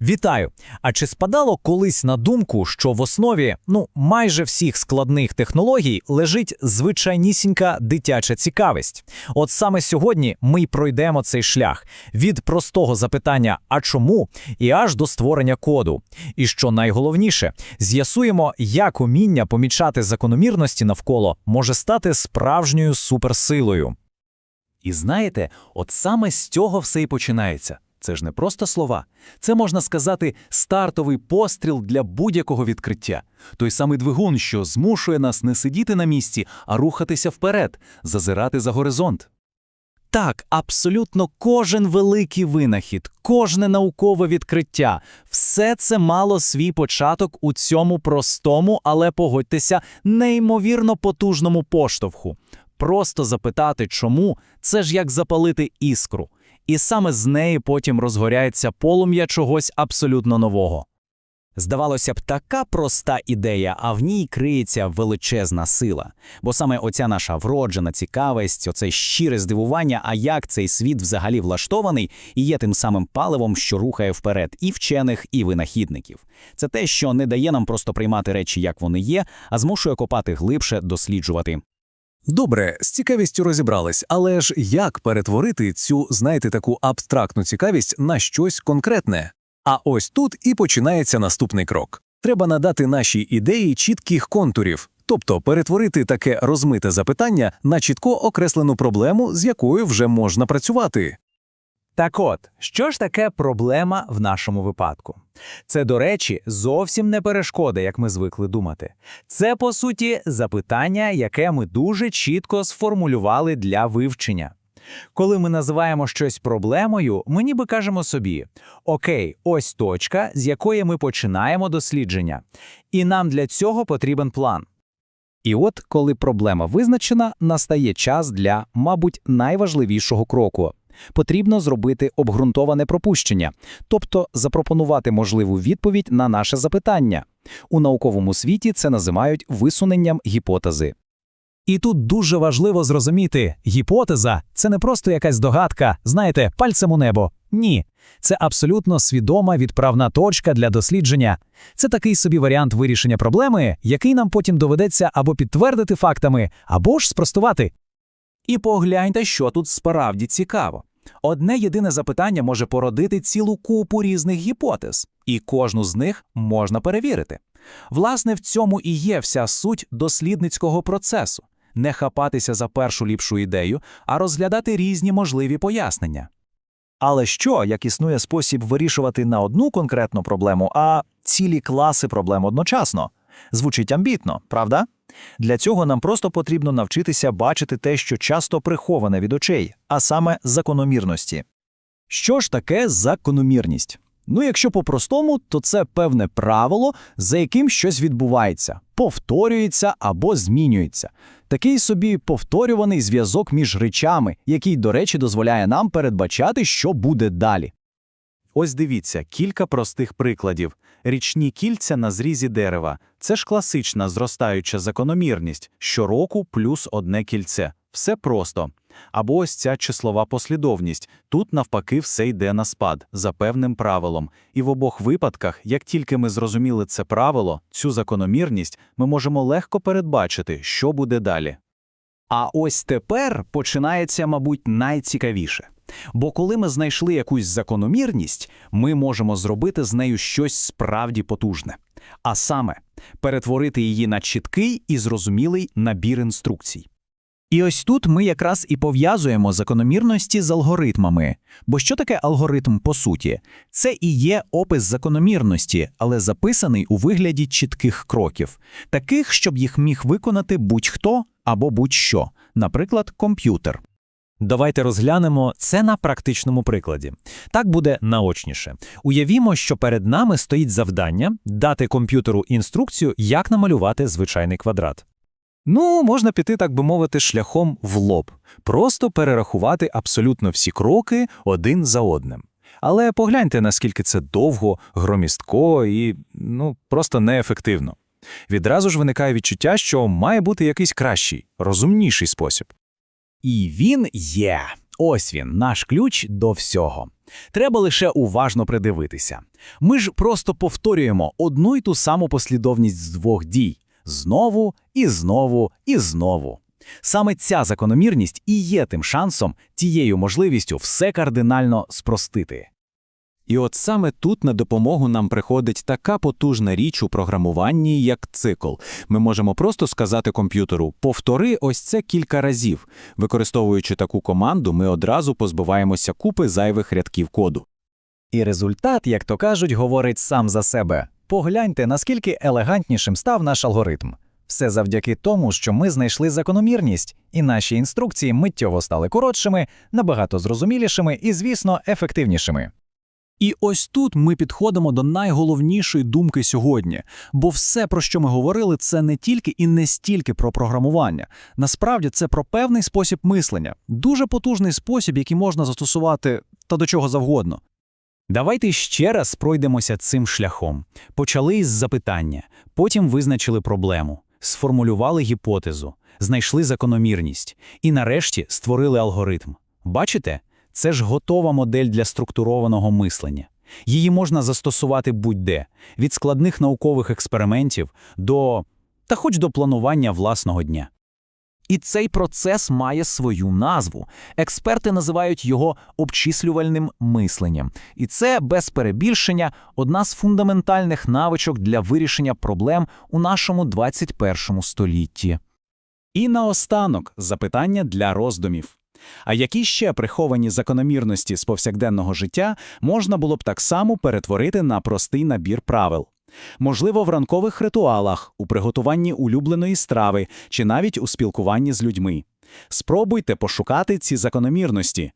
Вітаю! А чи спадало колись на думку, що в основі ну майже всіх складних технологій лежить звичайнісінька дитяча цікавість? От саме сьогодні ми й пройдемо цей шлях від простого запитання «а чому?» і аж до створення коду. І що найголовніше, з'ясуємо, як уміння помічати закономірності навколо може стати справжньою суперсилою. І знаєте, от саме з цього все і починається. Це ж не просто слова. Це можна сказати стартовий постріл для будь-якого відкриття. Той самий двигун, що змушує нас не сидіти на місці, а рухатися вперед, зазирати за горизонт. Так, абсолютно кожен великий винахід, кожне наукове відкриття все це мало свій початок у цьому простому, але погодьтеся, неймовірно потужному поштовху. Просто запитати, чому це ж як запалити іскру. І саме з неї потім розгоряється полум'я чогось абсолютно нового. Здавалося б, така проста ідея, а в ній криється величезна сила. Бо саме оця наша вроджена цікавість, оце щире здивування, а як цей світ взагалі влаштований, і є тим самим паливом, що рухає вперед і вчених, і винахідників. Це те, що не дає нам просто приймати речі, як вони є, а змушує копати глибше, досліджувати. Добре, з цікавістю розібрались, але ж як перетворити цю, знаєте, таку абстрактну цікавість на щось конкретне? А ось тут і починається наступний крок. Треба надати нашій ідеї чітких контурів, тобто перетворити таке розмите запитання на чітко окреслену проблему, з якою вже можна працювати. Так от, що ж таке проблема в нашому випадку? Це, до речі, зовсім не перешкода, як ми звикли думати. Це, по суті, запитання, яке ми дуже чітко сформулювали для вивчення. Коли ми називаємо щось проблемою, ми ніби кажемо собі: Окей, ось точка, з якої ми починаємо дослідження. І нам для цього потрібен план. І от, коли проблема визначена, настає час для, мабуть, найважливішого кроку. Потрібно зробити обґрунтоване пропущення, тобто запропонувати можливу відповідь на наше запитання. У науковому світі це називають висуненням гіпотези. І тут дуже важливо зрозуміти, гіпотеза це не просто якась догадка, знаєте, пальцем у небо. Ні, це абсолютно свідома відправна точка для дослідження. Це такий собі варіант вирішення проблеми, який нам потім доведеться або підтвердити фактами, або ж спростувати. І погляньте, що тут справді цікаво. Одне єдине запитання може породити цілу купу різних гіпотез, і кожну з них можна перевірити. Власне, в цьому і є вся суть дослідницького процесу не хапатися за першу ліпшу ідею, а розглядати різні можливі пояснення. Але що, як існує спосіб вирішувати на одну конкретну проблему, а цілі класи проблем одночасно? Звучить амбітно, правда? Для цього нам просто потрібно навчитися бачити те, що часто приховане від очей, а саме закономірності. Що ж таке закономірність? Ну, якщо по-простому, то це певне правило, за яким щось відбувається, повторюється або змінюється. Такий собі повторюваний зв'язок між речами, який, до речі, дозволяє нам передбачати, що буде далі. Ось дивіться, кілька простих прикладів. Річні кільця на зрізі дерева це ж класична зростаюча закономірність щороку плюс одне кільце. Все просто. Або ось ця числова послідовність. Тут, навпаки, все йде на спад за певним правилом. І в обох випадках, як тільки ми зрозуміли це правило, цю закономірність, ми можемо легко передбачити, що буде далі. А ось тепер починається, мабуть, найцікавіше. Бо коли ми знайшли якусь закономірність, ми можемо зробити з нею щось справді потужне. А саме перетворити її на чіткий і зрозумілий набір інструкцій. І ось тут ми якраз і пов'язуємо закономірності з алгоритмами. Бо що таке алгоритм по суті? Це і є опис закономірності, але записаний у вигляді чітких кроків, таких, щоб їх міг виконати будь-хто або будь-що, наприклад, комп'ютер. Давайте розглянемо це на практичному прикладі. Так буде наочніше. Уявімо, що перед нами стоїть завдання дати комп'ютеру інструкцію, як намалювати звичайний квадрат. Ну, можна піти, так би мовити, шляхом в лоб, просто перерахувати абсолютно всі кроки один за одним. Але погляньте, наскільки це довго, громістко і ну, просто неефективно. Відразу ж виникає відчуття, що має бути якийсь кращий, розумніший спосіб. І він є. Ось він, наш ключ до всього. Треба лише уважно придивитися. Ми ж просто повторюємо одну й ту саму послідовність з двох дій знову і знову і знову. Саме ця закономірність і є тим шансом, тією можливістю все кардинально спростити. І от саме тут на допомогу нам приходить така потужна річ у програмуванні, як цикл. Ми можемо просто сказати комп'ютеру «повтори ось це кілька разів». Використовуючи таку команду, ми одразу позбуваємося купи зайвих рядків коду. І результат, як то кажуть, говорить сам за себе. Погляньте, наскільки елегантнішим став наш алгоритм. Все завдяки тому, що ми знайшли закономірність, і наші інструкції миттєво стали коротшими, набагато зрозумілішими і, звісно, ефективнішими. І ось тут ми підходимо до найголовнішої думки сьогодні, бо все, про що ми говорили, це не тільки і не стільки про програмування. Насправді це про певний спосіб мислення, дуже потужний спосіб, який можна застосувати та до чого завгодно. Давайте ще раз пройдемося цим шляхом. Почали із запитання, потім визначили проблему, сформулювали гіпотезу, знайшли закономірність і нарешті створили алгоритм. Бачите? Це ж готова модель для структурованого мислення. Її можна застосувати будь-де, від складних наукових експериментів до та хоч до планування власного дня. І цей процес має свою назву. Експерти називають його обчислювальним мисленням. І це, без перебільшення, одна з фундаментальних навичок для вирішення проблем у нашому 21 столітті. І наостанок запитання для роздумів. А які ще приховані закономірності з повсякденного життя можна було б так само перетворити на простий набір правил? Можливо, в ранкових ритуалах, у приготуванні улюбленої страви чи навіть у спілкуванні з людьми. Спробуйте пошукати ці закономірності,